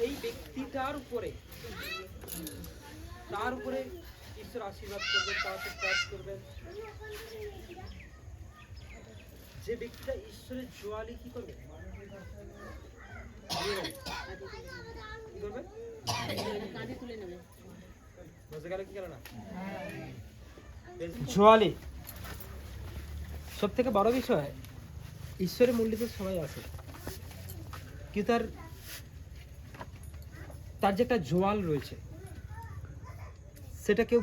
সেই ব্যক্তিটার উপরে তার উপরে ঈশ্বর আশীর্বাদ করবেন তাকে কাজ করবেন। যে ব্যক্তিটা ঈশ্বরের জোয়ালি কি করবে? কি করবে? কাঁধে তুলে নেবে। বুঝতে গেল কি গেল না? জোয়ালি। সব থেকে বড় বিষয় ঈশ্বরের মূল্যতে সবাই আছে। কিন্তু তার তার যে একটা জোয়াল রয়েছে, সেটা কেউ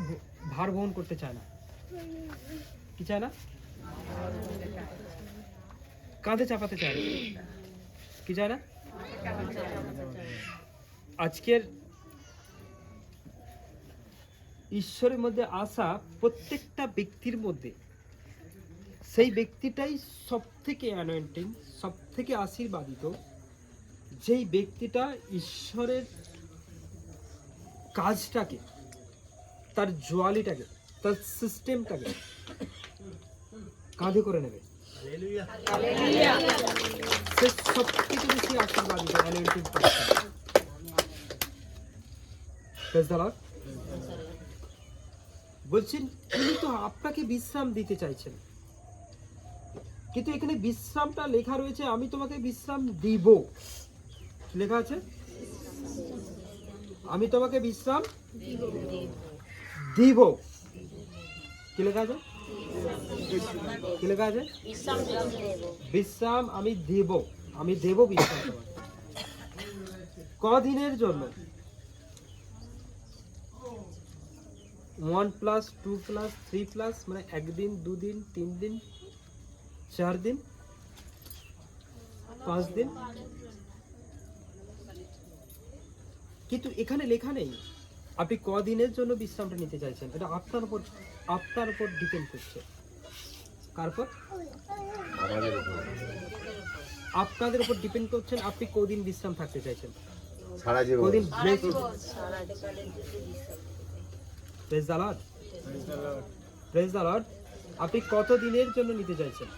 ভার বহন করতে চায় না। কি চায় না? কাঁধে চাপাতে চায় না। কি চায় না? আজকের ঈশ্বরের মধ্যে আসা প্রত্যেকটা ব্যক্তির মধ্যে, সেই ব্যক্তিটাই সব থেকে অ্যানোয়েন্টিং সব থেকে আশীর্বাদিত। যেই ব্যক্তিটা ঈশ্বরের কাজটাকে, তার জোয়ালিটাকে, তার সিস্টেমটাকে কাঁধে করে নেবে। বলছেন তিনি তো আপনাকে বিশ্রাম দিতে চাইছেন। কিন্তু এখানে বিশ্রামটা লেখা রয়েছে, আমি তোমাকে বিশ্রাম দিব। লেখা আছে? আমি তোমাকে বিশ্রাম দিব। কি লেখা আছে? কি লেখা আছে? বিশ্রাম আমি দেব। আমি দেব বিশ্রাম তোমাকে কদিনের জন্য? One plus two plus three plus মানে একদিন দুদিন তিন দিন চার দিন পাঁচ দিন কিন্তু এখানে লেখা নেই। আপনি কদিনের জন্য বিশ্রামটা নিতে চাইছেন? এটা আপনার উপর আপনার উপর ডিপেন্ড করছে। কার উপর? আমাদের উপর। আপনাদের উপর ডিপেন্ড করছেন আপনি কদিন বিশ্রাম থাকতে চাইছেন? সারা জীবন। কদিন break praise the Lord praise the Lord আপনি কত দিনের জন্য নিতে চাইছেন?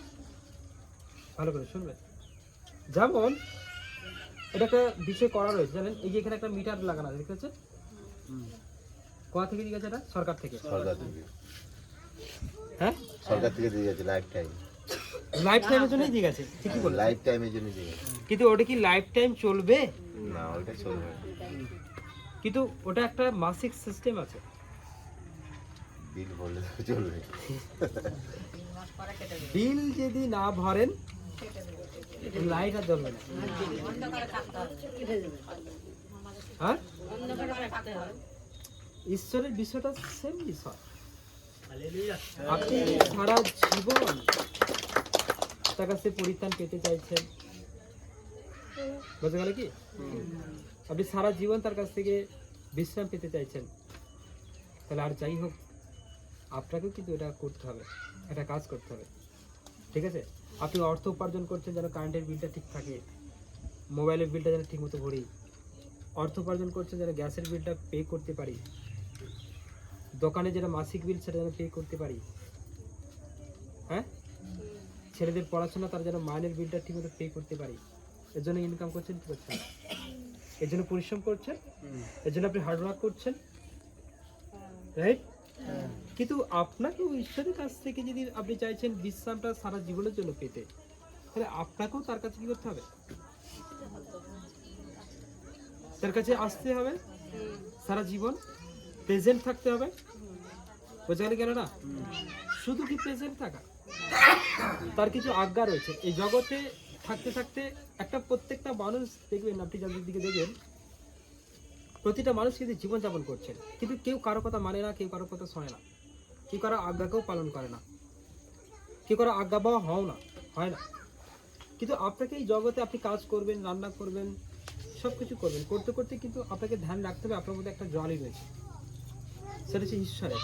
ভালো করে শুনবেন। যেমন এটা একটা বিষয় করা রয়েছে জানেন? এই যে এখানে একটা মিটার লাগানো আছে দেখতে পাচ্ছেন? কোথা থেকে দিয়ে গেছে এটা? সরকার থেকে। সরকার থেকে। হ্যাঁ? সরকার থেকে দিয়ে যাচ্ছে লাইফ টাইম লাইফ টাইমের জন্যই দিয়ে গেছে ঠিকই বলে লাইফ টাইমের জন্য দিয়ে গেছে। কিন্তু ওটা কি লাইফ টাইম চলবে? না ওইটা চলবে না। কিন্তু ওটা একটা মাসিক সিস্টেম আছে। বিল বললে চলবে। বিল যদি না ভরেন জ্বলবে হ্যাঁ ঈশ্বরের বিষয়টা সেম বিষয়। আপনি সারা জীবন তার কাছে পরিত্রাণ পেতে চাইছেন। বুঝতে গেল কি? আপনি সারা জীবন তার কাছ থেকে বিশ্রাম পেতে চাইছেন। তাহলে আর যাই হোক, আপনাকেও কিন্তু এটা করতে হবে, একটা কাজ করতে হবে। ঠিক আছে? আপনি অর্থ উপার্জন করছেন যেন কারেন্টের বিলটা ঠিক থাকে মোবাইলের বিলটা যেন ঠিকমতো ভরি অর্থ উপার্জন করছেন যেন গ্যাসের বিলটা পে করতে পারি দোকানে যেটা মাসিক বিল সেটা যেন পে করতে পারি হ্যাঁ? ছেলেদের পড়াশোনা তারা যেন মাইনের বিলটা ঠিকমতো পে করতে পারি এর জন্য ইনকাম করছেন কি করছেন? এর জন্য পরিশ্রম করছেন? এর জন্য আপনি হার্ডওয়ার্ক করছেন? রাইট কিন্তু আপনাকেও ঈশ্বরের কাছ থেকে যদি আপনি চাইছেন বিশ্রামটা সারা জীবনের জন্য পেতে, তাহলে আপনাকেও তার কাছে কি করতে হবে? তার কাছে আসতে হবে, সারা জীবন প্রেজেন্ট থাকতে হবে। বোঝা গেল কেন না শুধু কি প্রেজেন্ট থাকা, তার কিছু আজ্ঞা রয়েছে। এই জগতে থাকতে থাকতে একটা প্রত্যেকটা মানুষ দেখবেন, আপনি যাদের দিকে দেখবেন, প্রতিটা মানুষ কিন্তু জীবনযাপন করছেন। কিন্তু কেউ কারও কথা মানে না, কেউ কারও কথা শোনে না। কেউ কারও আজ্ঞাকেও পালন করে না। কেউ কারও আজ্ঞা বা হও না, হয় না। কিন্তু আপনাকে এই জগতে আপনি কাজ করবেন, রান্না করবেন সব কিছু করবেন। করতে করতে কিন্তু আপনাকে ধ্যান রাখতে হবে, আপনার মধ্যে একটা জলই রয়েছে। সেটা হচ্ছে ঈশ্বরের।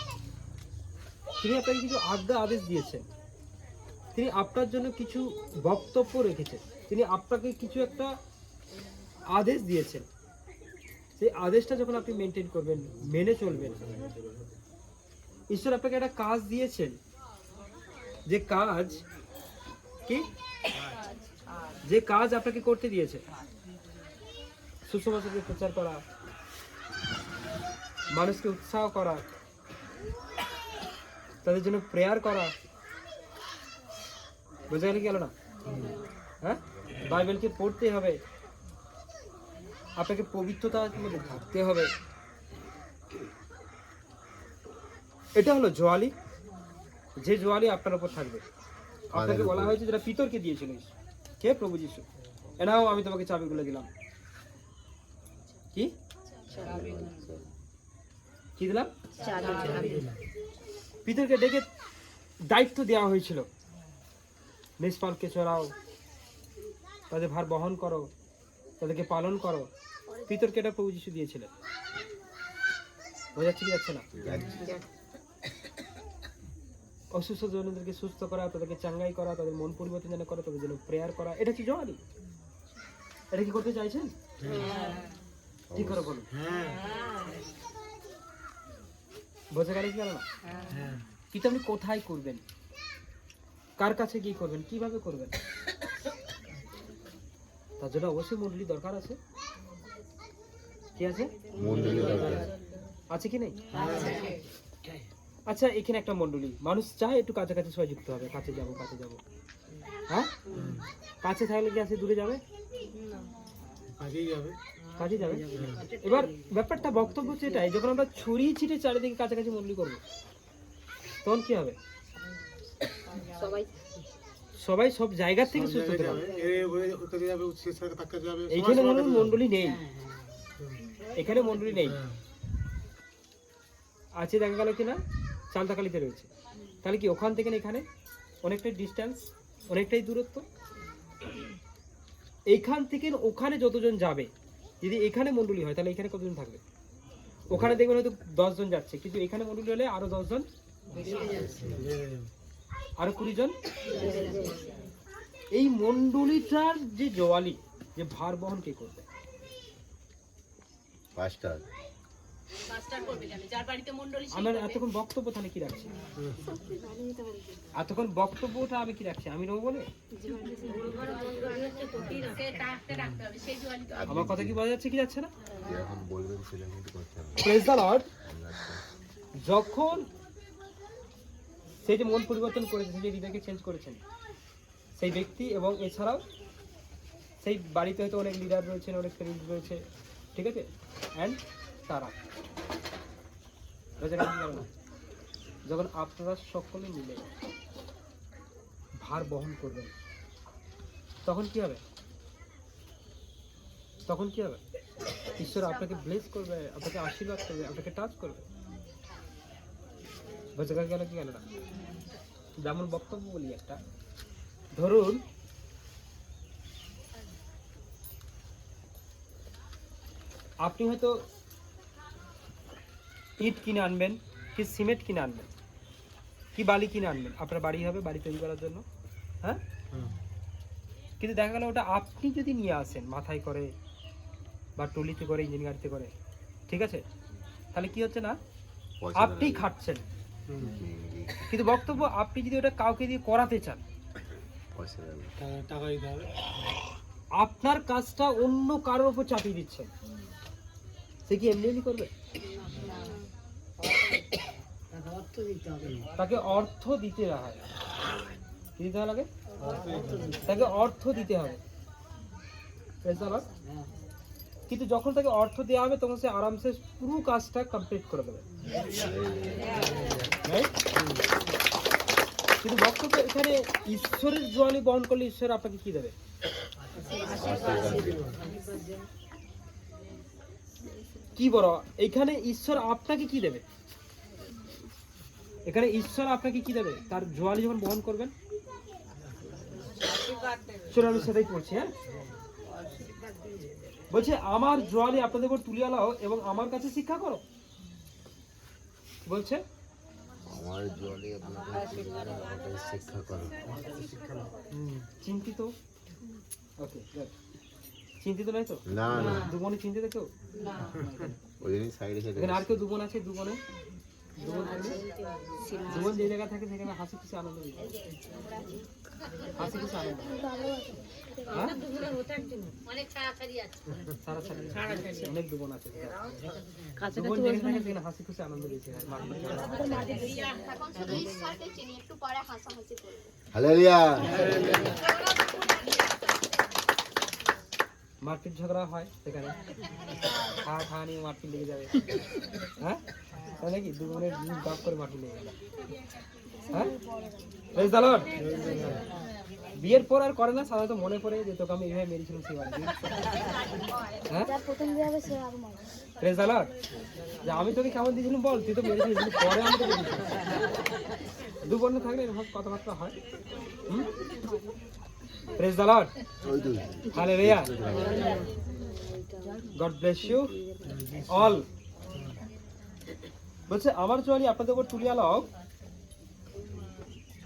তিনি আপনাকে কিছু আজ্ঞা আদেশ দিয়েছেন। তিনি আপনার জন্য কিছু বক্তব্য রেখেছেন। তিনি আপনাকে কিছু একটা আদেশ দিয়েছেন। সেই আদেশটা যখন আপনি মেনটেন করবেন, মেনে চলবেন ঈশ্বর আপনাকে একটা কাজ দিয়েছেন। যে কাজ, কি? যে কাজ আপনাকে করতে দিয়েছে। সুসমাচারকে প্রচার করা, মানুষকে উৎসাহ করা, তাদের জন্য প্রেয়ার করা। বোঝা গেলে হলো না? হ্যাঁ? বাইবেলকে পড়তে হবে। আপনাকে পবিত্রতার মধ্যে থাকতে হবে। এটা হলো জোয়ালি। যে জোয়ালি আপনার উপর থাকবে। আপনাকে বলা হয়েছে যেটা পিতরকে দিয়েছিল কে? প্রভু যিশু। এনাও আমি তোমাকে চাবিগুলো দিলাম। কি? কি দিলাম? পিতরকে ডেকে দায়িত্ব দেওয়া হয়েছিল। নিষ্পালকে চড়াও তাদের ভার বহন করো তাদেরকে পালন করো। পিতরকে এটা প্রভু যিশু দিয়েছিলেন। বোঝাচ্ছে কি যাচ্ছে না? অসুস্থ জনদেরকে সুস্থ করা তাদেরকে চাঙ্গাই করা তাদের মন পরিবর্তন যেন করা তাদের জন্য প্রেয়ার করা এটা কি জোয়ারি এটা কি করতে চাইছেন? কি করে বলুন? বোঝা গেল কি না কিন্তু আপনি কোথায় করবেন? কার কাছে গিয়ে করবেন? কীভাবে করবেন? তার জন্য অবশ্যই মন্ডলী দরকার আছে। কি আছে? দরকার আছে। আছে কি নেই? আচ্ছা এখানে একটা মন্ডলী মানুষ চায় একটু কাছাকাছি সবাই যুক্ত হবে। কাছে যাব কাছে যাব। হ্যাঁ? কাছে থাকলে কি আছে দূরে যাবে? কাজে যাবে। এবার ব্যাপারটা বক্তব্য হচ্ছে এটাই যখন আমরা ছড়িয়ে ছিটে চারিদিকে কাছাকাছি মন্ডলী করব তখন কি হবে? সবাই। সবাই সব জায়গা থেকে সুস্থ হতে পারবে। এইখানে কাছে যাবে। মন্ডলী নেই। এখানে মন্ডলী নেই। হ্যাঁ। আছে দেখা গেল কিনা? চালতাকালিতে রয়েছে। তাহলে কি ওখান থেকে এখানে? অনেকটাই ডিস্টেন্স অনেকটাই দূরত্ব। এইখান থেকে ওখানে যতজন যাবে, যদি এখানে মন্ডলী হয়, তাহলে এখানে কতজন থাকবে? ওখানে দেখবেন হয়তো দশজন যাচ্ছে, কিন্তু এখানে মন্ডলী হলে আরও দশজন আরও কুড়ি জন এই মন্ডলীটার যে জোয়ালি, যে ভার বহন কে করবে? পাঁচটা। আমার এতক্ষণ বক্তব্য তাহলে কি রাখছি? এতক্ষণ বক্তব্যটা আমি কি রাখছি? আমি নেব বলে? সে ডাকতে রাখতে হবে সেই জোয়ালি তো আমার কথা কি বোঝা যাচ্ছে কি যাচ্ছে না? যখন সেই যে মন পরিবর্তন করেছে সেই যে হৃদয়কে চেঞ্জ করেছেন সেই ব্যক্তি এবং এছাড়াও সেই বাড়িতে হয়তো অনেক লিডার রয়েছেন অনেক ফ্রেন্ড রয়েছে ঠিক আছে? অ্যান্ড তারা? যখন আপনারা সকলে মিলে ভার বহন করবেন, তখন কি হবে? তখন কি হবে? ঈশ্বর আপনাকে ব্লেস করবে, আপনাকে আশীর্বাদ করবে, আপনাকে টাচ করবে। বোঝা গেল কি গেল না? যেমন বক্তব্য বলি একটা, ধরুন, আপনি হয়তো ইট কিনে আনবেন কি সিমেন্ট কিনে আনবেন কি বালি কিনে আনবেন? আপনার বাড়ি হবে বাড়ি তৈরি করার জন্য। হ্যাঁ? কিন্তু দেখা গেল ওটা আপনি যদি নিয়ে আসেন মাথায় করে বা টলিতে করে ইঞ্জিন গাড়িতে করে ঠিক আছে? তাহলে কি হচ্ছে না? আপনি খাটছেন। কিন্তু বক্তব্য আপনি যদি ওটা কাউকে দিয়ে করাতে চান। আপনার কাজটা অন্য কারোর উপর চাপিয়ে দিচ্ছেন। সে কি এমনি এমনি করবে? তাকে অর্থ দিতে হয়। কি দিতে লাগে? তাকে অর্থ দিতে হবে. কিন্তু যখন তাকে অর্থ দেওয়া হবে, তখন সে আরামসে পুরো কাজটা কমপ্লিট করে দেবে? কিন্তু বক্তব্য এখানে ঈশ্বরের জোয়ালি বহন করলে ঈশ্বর আপনাকে কি দেবে? কি বড়? এখানে ঈশ্বর আপনাকে কি দেবে? এখানে ঈশ্বর আপনাকে কি দেবে? তার জোয়ালি যখন বহন করবেন? চলো আমি সেটাই পড়ছি হ্যাঁ? বলছে আমার জোয়ালি আপনাদের উপর তুলিয়া লাও এবং আমার কাছে শিক্ষা করো। বলছে আমার শিক্ষা করো। চিন্তিত? ওকে চিন্তিত নয় তো? না না। দুবনে চিন্তিত কেউ? ওই সাইডে সাইডে আর কেউ দুবন আছে? দুবনে দুবন যে জায়গায় থাকে সেখানে হাসি খুশি আনন্দ। হাসি খুশি আনন্দ। হ্যাঁ? অনেক ছাড়াছাড়ি আছে। সারা সারা অনেক দুবন আছে। হাসি খুশি আনন্দ হয়। মারপিট ঝগড়া হয় সেখানে। খাওয়া খাওয়া নিয়ে মারপিট লেগে যাবে। হ্যাঁ? তাই নাকি? দু মুখ বাপ করে মারপিট লেগে গেল। হ্যাঁ? বিয়ের পর আর করে না সাধারণত মনে পড়ে যে তোকে আমি এইভাবে মেরেছিলাম সেবার হ্যাঁ? আলার যে আমি তোকে কেমন দিয়েছিলাম বল তুই তো মেরেছিলিস কিন্তু পরে আমি তোকে দু বন্ধু থাকলে এরকম কথাবার্তা হয়? হুম? Praise the Lord hallelujah. God bless you all বলছে আমার জোয়ালি আপনাদের উপর তুলিয়া লও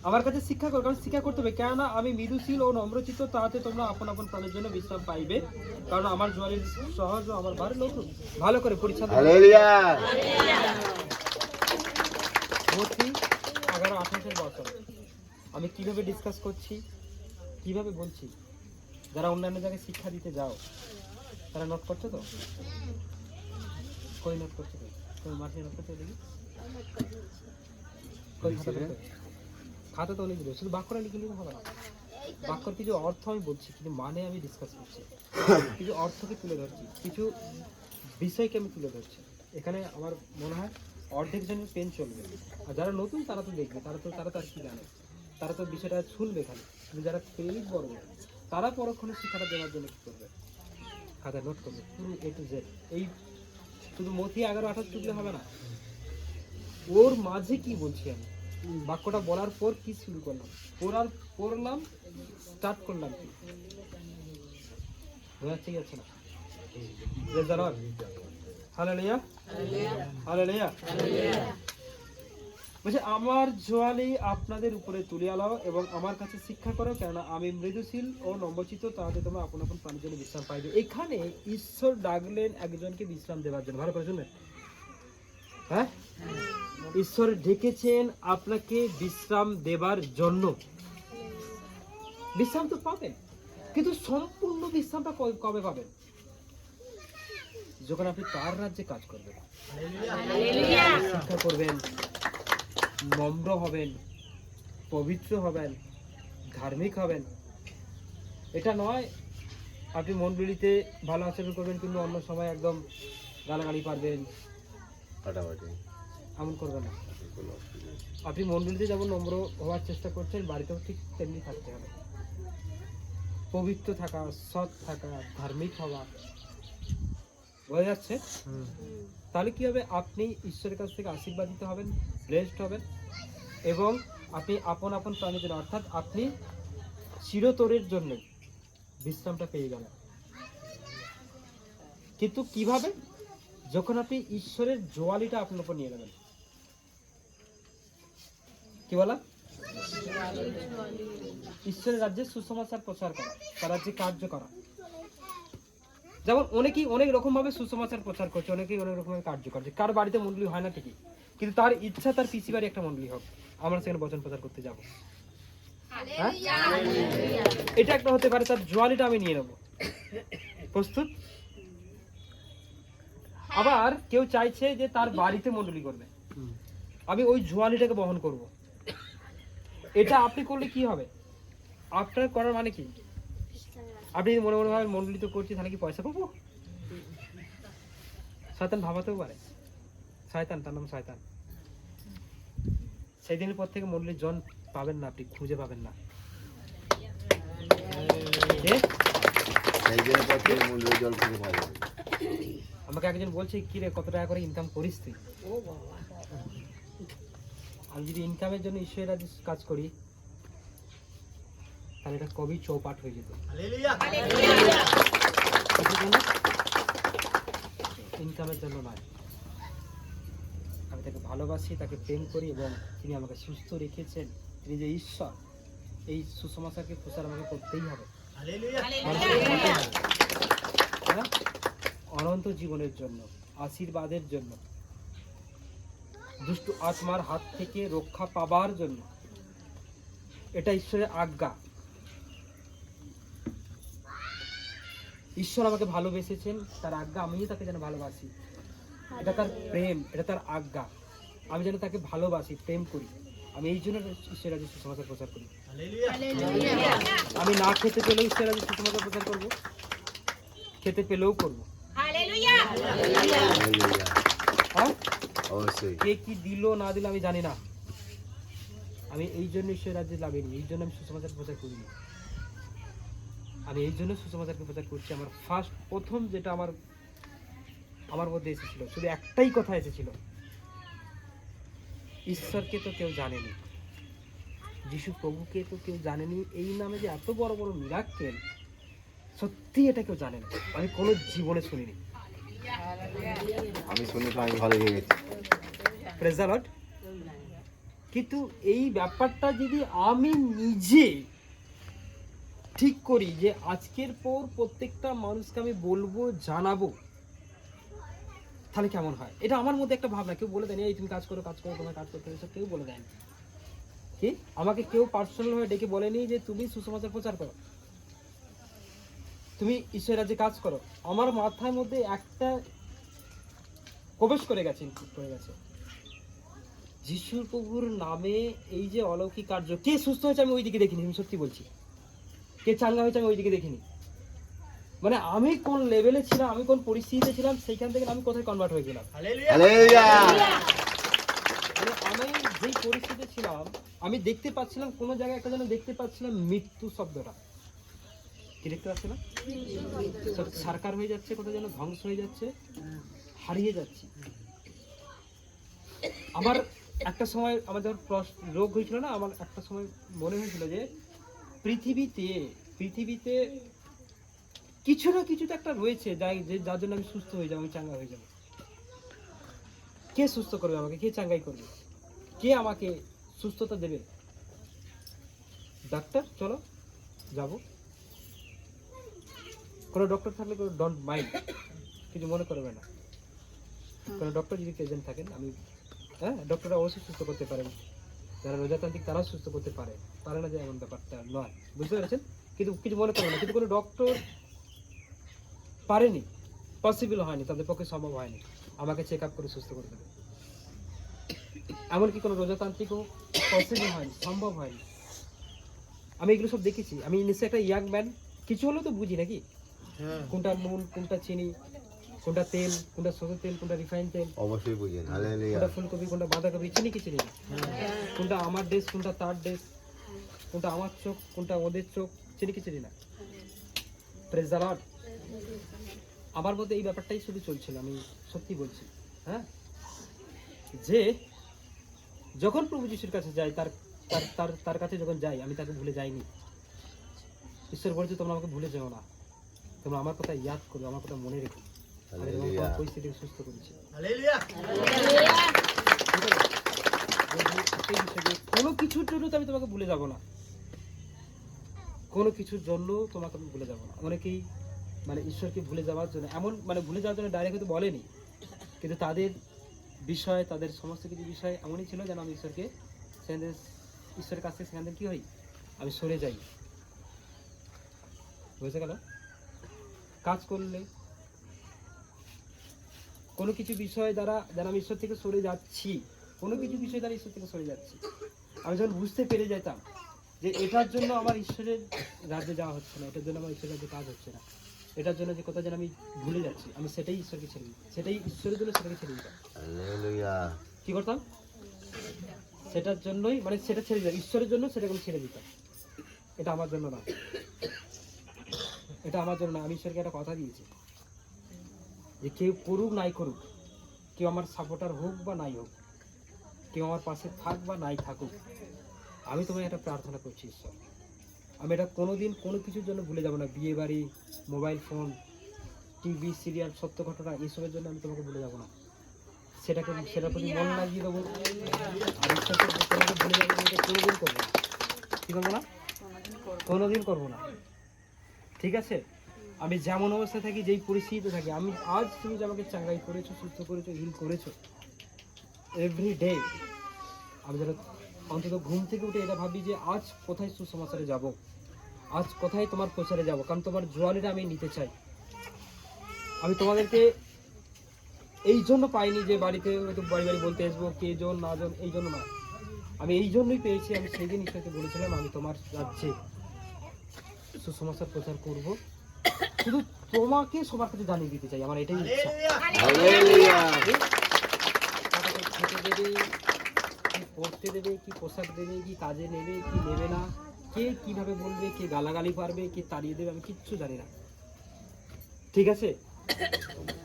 আমার কাছে শিক্ষা করো কারণ শিক্ষা করতে হবে। কেননা আমি মৃদুশীল ও নম্রচিত তাহাতে তোমরা আপন আপন প্রাণের জন্য বিশ্রাম পাইবে। কারণ আমার জোয়ালির সহজ ও আমার ভালো লোক ভালো করে পরিচ্ছন্ন ভর্তি এগারো আঠাশের বছর। আমি কীভাবে ডিসকাস করছি কীভাবে বলছি? যারা অন্যান্য জায়গায় শিক্ষা দিতে যাও তারা নোট করছ তো? কই নোট করছ? তো তুমি নোট করছ দেখি খাতা তো অনেক দিল শুধু বাক্যটা লিখে নিলে হবে না। বাক্যর কিছু অর্থ আমি বলছি কিছু মানে আমি ডিসকাস করছি। কিছু অর্থকে তুলে ধরছি কিছু বিষয়কে আমি তুলে ধরছি। এখানে আমার মনে হয় অর্ধেক জনের পেন চলবে। আর যারা নতুন তারা তো দেখবে তারা তো তারা তো আর কি জানে? তারা তো বিষয়টা শুনবে খালি। কিন্তু যারা প্রেমিক বড় তারা পরক্ষণে শিক্ষাটা দেওয়ার জন্য কি করবে? খাতা নোট করবে পুরো এ টু জেড এই শুধু মথি এগারো আঠাশ টুকলে হবে না। ওর মাঝে কি বলছি আমি? বাক্যটা বলার পর কি শুরু করলাম? পড়ার পড়লাম স্টার্ট করলাম। কি বোঝা যাচ্ছে না? হ্যালো লিয়া হ্যালো হালেলুয়া। বলছে আমার জোয়ালি আপনাদের উপরে তুলিয়া লাও এবং আমার কাছে শিক্ষা করো কেননা আমি মৃদুশীল ও নম্বচিত তাহলে তোমরা আপন আপন প্রাণীর জন্য বিশ্রাম পাইবে। এখানে ঈশ্বর ডাকলেন একজনকে বিশ্রাম দেওয়ার জন্য। ভালো করে শুনবেন। হ্যাঁ? ঈশ্বর ডেকেছেন আপনাকে বিশ্রাম দেবার জন্য। বিশ্রাম তো পাবেন কিন্তু সম্পূর্ণ বিশ্রামটা কবে পাবেন? যখন আপনি তার রাজ্যে কাজ করবেন। শিক্ষা করবেন নম্র হবেন পবিত্র হবেন ধার্মিক হবেন। এটা নয় আপনি মন্ডলীতে ভালো আচরণ করবেন কিন্তু অন্য সময় একদম গালাগালি পারবেন। এমন করবেন না। আপনি মন্ডলীতে যেমন নম্র হওয়ার চেষ্টা করছেন বাড়িতেও ঠিক তেমনি থাকতে হবে। পবিত্র থাকা সৎ থাকা ধার্মিক হওয়া। বোঝা যাচ্ছে। তাহলে কি হবে? আপনি ঈশ্বরের কাছ থেকে আশীর্বাদিত হবেন ব্লেসড হবেন এবং আপনি আপন আপন প্রাণীর জন্য অর্থাৎ আপনি চিরতরের জন্য বিশ্রামটা পেয়ে গেলেন। কিন্তু কীভাবে? যখন আপনি ঈশ্বরের জোয়ালিটা আপনার উপর নিয়ে নেবেন কি বলা ঈশ্বরের রাজ্যে সুসমাচার প্রচার করা তার রাজ্যে কার্য করা। যেমন অনেকেই অনেক রকম ভাবে সুসমাচার প্রচার করছে, অনেকেই অনেক রকমের কার্য করছে। কার বাড়িতে মন্ডলী হয় না ঠিকই, কিন্তু তার ইচ্ছা, তার পিসি বাড়ি একটা মন্ডলী হোক, আমরা সেখানে বচন প্রচার করতে যাব। হ্যাঁ? এটা একটা হতে পারে, তার জোয়ালিটা আমি নিয়ে নেব। প্রস্তুত? আবার কেউ চাইছে যে তার বাড়িতে মন্ডলী করবে। আমি ওই জোয়ালিটাকে বহন করব। এটা আপনি করলে কি হবে? আপনার করার মানে কি? আপনি যদি মনে মনে ভাবেন মন্ডলী তো করছি তাহলে কি পয়সা পাবো? শয়তান ভাবাতেও পারে। শয়তান তার নাম শয়তান। সেই দিনের পর থেকে মন্ডলীর জন পাবেন না আপনি খুঁজে পাবেন না। আমাকে একজন বলছে কি রে কত টাকা করে ইনকাম করিস তুই? আমি যদি ইনকামের জন্য ঈশ্বরের কাজ করি তাহলে এটা কবি চৌপাট হয়ে যেত। ইনকামের জন্য নয়। আমি তাকে ভালোবাসি তাকে প্রেম করি এবং তিনি আমাকে সুস্থ রেখেছেন। তিনি যে ঈশ্বর এই সুসমাচারকে প্রচার আমাকে করতেই হবে? অনন্ত জীবনের জন্য আশীর্বাদের জন্য দুষ্ট আত্মার হাত থেকে রক্ষা পাবার জন্য। এটা ঈশ্বরের আজ্ঞা। ঈশ্বর আমাকে ভালোবেসেছেন তার আজ্ঞা আমিও তাকে যেন ভালোবাসি। এটা তার প্রেম এটা তার আজ্ঞা। আমি যেন তাকে ভালোবাসি প্রেম করি। আমি এই জন্য ঈশ্বরের রাজ্যের সুসমাচার প্রচার করি। আমি না খেতে পেলেও ঈশ্বরের রাজ্যের সুসমাচার প্রচার করব। খেতে পেলেও করব। হ্যাঁ? অবশ্যই। কে কি দিল না দিল আমি জানি না। আমি এই জন্য ঈশ্বরের রাজ্যে লাভিনি এই জন্য আমি সুসমাচার প্রচার করিনি আমি এই জন্য সুসমাচারকে প্রচার করছি। আমার ফার্স্ট প্রথম যেটা আমার আমার মধ্যে এসেছিল শুধু একটাই কথা এসেছিল। ঈশ্বরকে তো কেউ জানেনি যিশু প্রভুকে তো কেউ জানেনি এই নামে যে এত বড় বড় মিরাক্কেল সত্যি এটা কেউ জানে না। আমি কোনো জীবনে শুনিনি। আমি শুনে তো আমি ভালো হয়ে গেছি। প্রেজ দ্য লর্ড কিন্তু এই ব্যাপারটা যদি আমি নিজে ঠিক করি যে আজকের পর প্রত্যেকটা মানুষকে আমি বলব, জানাব। তাহলে কেমন হয়? এটা আমার মধ্যে একটা ভাবনা। কেউ বলে দেয়নি এই তুমি কাজ করো কাজ করো, তোমার কাজ করতে এসব কেউ বলে দেয়নি কি? আমাকে কেউ পার্সোনাল ভাবে ডেকে বলেনি যে তুমি সুসমাচার প্রচার করো। তুমি ঈশ্বরের রাজ্যে কাজ করো। আমার মাথার মধ্যে একটা প্রবেশ করে গেছে করে গেছে। যিশুর প্রভুর নামে এই যে অলৌকিক কার্য, কে সুস্থ হয়েছে আমি ওই দিকে দেখিনি, আমি সত্যি বলছি। কে চাঙ্গা হয়েছে আমি ওইদিকে দেখিনি। মানে আমি কোন লেভেলে ছিলাম আমি কোন পরিস্থিতিতে ছিলাম সেইখান থেকে আমি কোথায় কনভার্ট হয়ে গেলাম মানে আমি যেই পরিস্থিতিতে ছিলাম আমি দেখতে পাচ্ছিলাম কোনো জায়গায় একটা যেন দেখতে পাচ্ছিলাম মৃত্যু শব্দটা। কি দেখতে পাচ্ছিলাম? সব সারকার হয়ে যাচ্ছে কোথাও যেন ধ্বংস হয়ে যাচ্ছে হারিয়ে যাচ্ছি। আমার একটা সময় আমার যখন রোগ হয়েছিল না আমার একটা সময় মনে হয়েছিল যে পৃথিবীতে পৃথিবীতে কিছু না কিছু তো একটা রয়েছে যাই যে যার জন্য আমি সুস্থ হয়ে যাব আমি চাঙ্গা হয়ে যাব। কে সুস্থ করবে আমাকে? কে চাঙ্গাই করবে? কে আমাকে সুস্থতা দেবে? ডাক্তার চলো যাব। কোনো ডক্টর থাকলে কোনো ডোন্ট মাইন্ড কিছু মনে করবে না। কোনো ডক্টর যদি প্রেজেন্ট থাকেন আমি হ্যাঁ ডক্টররা অবশ্যই সুস্থ করতে পারেন। যারা রোজাতান্ত্রিক তারাও সুস্থ করতে পারে। পারে না যে এমন ব্যাপারটা নয়। বুঝতে পেরেছেন? কিন্তু কিছু মনে করবে না। কিন্তু কোনো ডক্টর পারেনি। পসিবল হয়নি। তাদের পক্ষে সম্ভব হয়নি। আমাকে চেক আপ করে সুস্থ করে দেবে। এমনকি কোনো রোজাতান্ত্রিকও পসিবল হয়নি সম্ভব হয়নি। আমি এগুলো সব দেখেছি। আমি নিশ্চয়ই একটা ইয়াং ম্যান কিছু হলেও তো বুঝি নাকি? হ্যাঁ। কোনটা নুন কোনটা চিনি? কোনটা তেল কোনটা সরষের তেল কোনটা রিফাইন তেল? অবশ্যই বুঝেন কোনটা ফুলকপি কোনটা বাঁধাকপি চিনি কি চিনি? না কোনটা আমার ড্রেস কোনটা তার ড্রেস কোনটা আমার চোখ কোনটা ওদের চোখ? চিনি কি চিনি না? প্রেস আমার মধ্যে এই ব্যাপারটাই শুধু চলছিল আমি সত্যি বলছি হ্যাঁ? যে যখন প্রভু যিশুর কাছে যাই তার তার তার তার কাছে যখন যাই আমি তাকে ভুলে যাইনি। ঈশ্বর বলছে তোমরা আমাকে ভুলে যেও না। তোমরা আমার কথা ইয়াদ করো আমার কথা মনে রেখো। তোমার পরিস্থিতিকে সুস্থ করেছি? কোনো কিছুর জন্য তো আমি তোমাকে ভুলে যাব না। কোনো কিছুর জন্য তোমাকে আমি ভুলে যাব না। অনেকেই মানে ঈশ্বরকে ভুলে যাওয়ার জন্য এমন মানে ভুলে যাওয়ার জন্য ডাইরেক্ট হয়তো বলেনি। কিন্তু তাদের বিষয় তাদের সমস্ত কিছু বিষয় এমনই ছিল যেন আমি ঈশ্বরকে সেখান থেকে ঈশ্বরের কাছ থেকে সেখান থেকে কী হই? আমি সরে যাই। বুঝে গেল কাজ করলে কোনো কিছু বিষয় দ্বারা যারা আমি ঈশ্বর থেকে সরে যাচ্ছি কোনো কিছু বিষয় দ্বারা ঈশ্বর থেকে সরে যাচ্ছি আমি যখন বুঝতে পেরে যেতাম যে এটার জন্য আমার ঈশ্বরের রাজ্যে যাওয়া হচ্ছে না এটার জন্য আমার ঈশ্বরের রাজ্যে কাজ হচ্ছে না এটার জন্য যে কোথাও যেন আমি ভুলে যাচ্ছি আমি সেটাই ঈশ্বরকে ছেড়ে দিই সেটাই ঈশ্বরের জন্য সেটাকে ছেড়ে দিতাম কি করতাম? সেটার জন্যই মানে সেটা ছেড়ে দিতাম ঈশ্বরের জন্য সেটাকে আমি ছেড়ে দিতাম। এটা আমার জন্য না। এটা আমার জন্য না আমি ঈশ্বরকে একটা কথা দিয়েছি। যে কেউ করুক, নাই করুক, কেউ আমার সাপোর্টার হোক বা নাই হোক, কেউ আমার পাশে থাক বা নাই থাকুক, আমি তোমায় একটা প্রার্থনা করছি, ঈশ্বর। আমি এটা কোনো দিন কোনো কিছুর জন্য ভুলে যাব না। বিয়ে বাড়ি মোবাইল ফোন টিভি সিরিয়াল সত্য ঘটনা এইসবের জন্য আমি তোমাকে ভুলে যাব না। সেটাকে সেটার প্রতি মন লাগিয়ে দেবো। আর ঈশ্বরকে তোমাকে ভুলে যাব এটা কোনোদিন করব না। কি করব না? কোনোদিন করব না। ঠিক আছে? আমি যেমন অবস্থায় থাকি, যেই পরিস্থিতিতে থাকি, আমি আজ তুমি যে আমাকে চাঙ্গাই করেছ, সুস্থ করেছ হিল করেছ এভরি ডে আমি যেন অন্তত ঘুম থেকে উঠে এটা ভাবি যে আজ কোথায় সুসমাচারে যাব, আজ কোথায় তোমার প্রচারে যাব, কারণ তোমার জোয়ালিটা আমি নিতে চাই। আমি তোমাদেরকে এই জন্য পাইনি যে বাড়িতে হয়তো বাড়ি বাড়ি বলতে আসব, কে জন, না জন, এই জন্য না আমি এই জন্যই পেয়েছি, আমি সেই দিন বলেছিলাম, আমি তোমার রাজ্যে সুসমাচার প্রচার করব। শুধু তোমাকে সবার কাছে জানিয়ে দিতে চাই আমার এটাই ইচ্ছা। দেবে কি পড়তে দেবে কি পোশাক দেবে কি কাজে নেবে কি নেবে না কে কীভাবে বলবে কে গালাগালি পারবে কে তাড়িয়ে দেবে আমি কিচ্ছু জানি না। ঠিক আছে?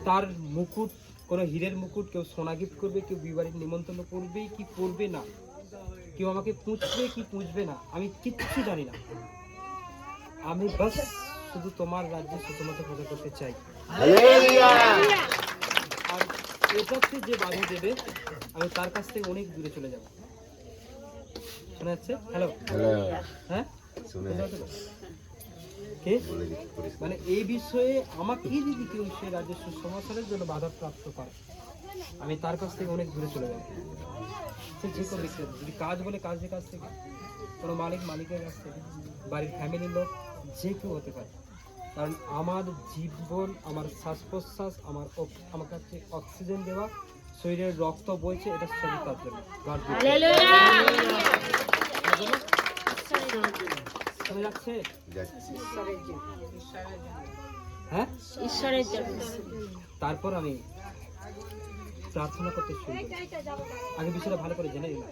তার মুকুট কোনো হীরের মুকুট কেউ সোনা গিফট করবে কেউ বিবাহের নিমন্ত্রণ করবে কি করবে না। কেউ আমাকে পুঁছবে কি পুঁছবে না আমি কিচ্ছু জানি না। আমি বাস শুধু তোমার রাজ্যে শুধুমাত্র প্রচার করতে চাই। আর এটাতে যে বাধা দেবে আমি তার কাছ থেকে অনেক দূরে চলে যাব। শোনা যাচ্ছে? হ্যালো। হ্যাঁ? মানে এই বিষয়ে আমাকে যদি কেউ সে রাজ্যের সুসমাচারের জন্য বাধা প্রাপ্ত করে আমি তার কাছ থেকে অনেক দূরে চলে যাব। সে যে কোনো যদি কাজ বলে কাজের কাছ থেকে কোনো মালিক মালিকের কাছ থেকে বাড়ির ফ্যামিলির লোক যে কেউ হতে পারে। কারণ আমার জীবন আমার শ্বাস প্রশ্বাস আমার আমার কাছে অক্সিজেন দেওয়া শরীরের রক্ত বইছে এটা সবই তার জন্য? হ্যাঁ? ঈশ্বরের জন্য। তারপর আমি প্রার্থনা করতে শুরু আগে বিষয়টা ভালো করে জেনে নিলাম।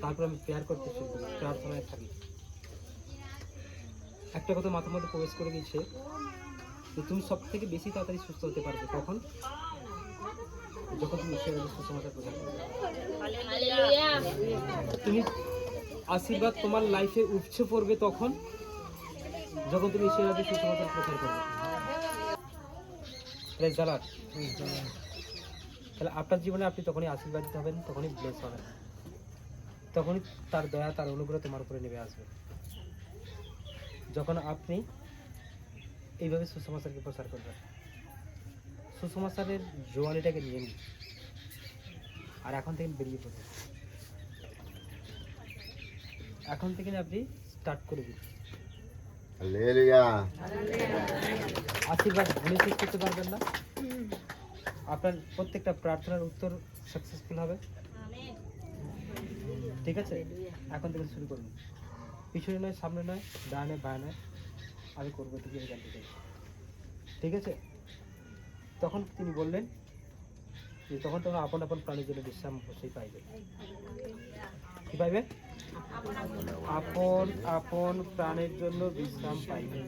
তারপর আমি প্রেয়ার করতে শুরু করি। প্রার্থনায় থাকি। একটা কথা মাথার মধ্যে প্রবেশ করে গেছে যে তুমি সব থেকে বেশি তাড়াতাড়ি সুস্থ হতে পারবে কখন? যখন তুমি ঈশ্বরের সুসমাচার প্রচার করবে। তুমি আশীর্বাদ তোমার লাইফে উপছে পড়বে তখন যখন তুমি ঈশ্বরের সুসমাচার প্রচার করবে। প্রেস দালার তাহলে আপনার জীবনে আপনি তখনই আশীর্বাদিত হবেন তখনই ব্লেস হবেন। তখনই তার দয়া তার অনুগ্রহ তোমার উপরে নেমে আসবে। যখন আপনি এইভাবে সুসমাচারকে প্রচার করবেন সুসমাচারের জোয়ানিটাকে নিয়ে নিন আর এখন থেকে বেরিয়ে পড়বেন এখন থেকে আপনি স্টার্ট করে দিন। আশীর্বাদ ভুলে শেষ করতে পারবেন না। আপনার প্রত্যেকটা প্রার্থনার উত্তর সাকসেসফুল হবে। ঠিক আছে? এখন থেকে শুরু করুন। পিছনে নয় সামনে নয় ডানে বায় নয়। আমি করব ঠিক আছে জানতে চাই ঠিক আছে? তখন তিনি বললেন যে তখন তোমরা আপন আপন প্রাণীর জন্য বিশ্রাম অবশ্যই পাইবে। কি পাইবে? আপন আপন প্রাণের জন্য বিশ্রাম পাইবে.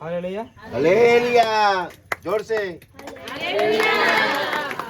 Hallelujah. হালেলুয়া। জোরসে।